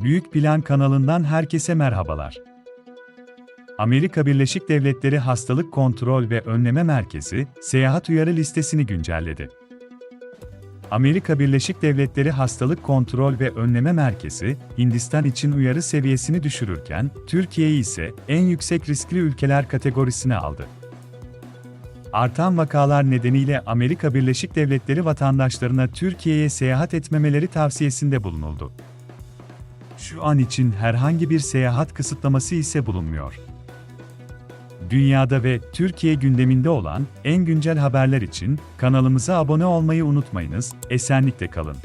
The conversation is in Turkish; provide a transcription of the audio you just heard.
Büyük Plan kanalından herkese merhabalar. Amerika Birleşik Devletleri Hastalık Kontrol ve Önleme Merkezi, seyahat uyarı listesini güncelledi. Amerika Birleşik Devletleri Hastalık Kontrol ve Önleme Merkezi, Hindistan için uyarı seviyesini düşürürken, Türkiye'yi ise en yüksek riskli ülkeler kategorisine aldı. Artan vakalar nedeniyle Amerika Birleşik Devletleri vatandaşlarına Türkiye'ye seyahat etmemeleri tavsiyesinde bulunuldu. Şu an için herhangi bir seyahat kısıtlaması ise bulunmuyor. Dünyada ve Türkiye gündeminde olan en güncel haberler için kanalımıza abone olmayı unutmayınız. Esenlikle kalın.